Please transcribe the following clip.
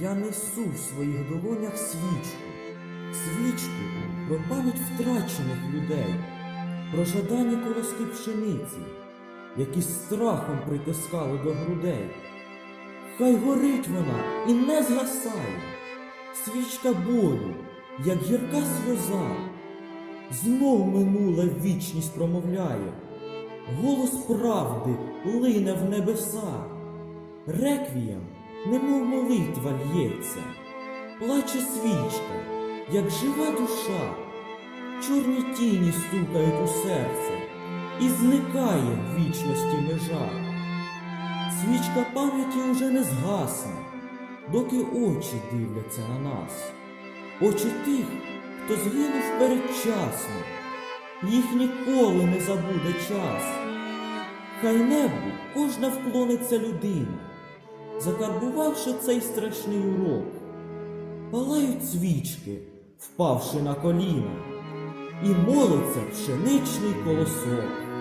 Я несу в своїх долонях свічку, свічку про пам'ять втрачених людей, про жадані колоски пшениці, які страхом притискали до грудей. Хай горить вона і не згасає, свічка болю, як гірка сльоза, знов минуле в вічність промовляє, голос правди лине в небеса, реквієм, немов молитва лється, плаче свічка, як жива душа, чорні тіні стукають у серце, і зникає в вічності межа. Свічка пам'яті уже не згасне, доки очі дивляться на нас, очі тих, хто згинув передчасно, їх ніколи не забуде час. Хай небу кожна вклониться людина, закарбувавши цей страшний урок, палають свічки, впавши на коліна, і молиться пшеничний колосок.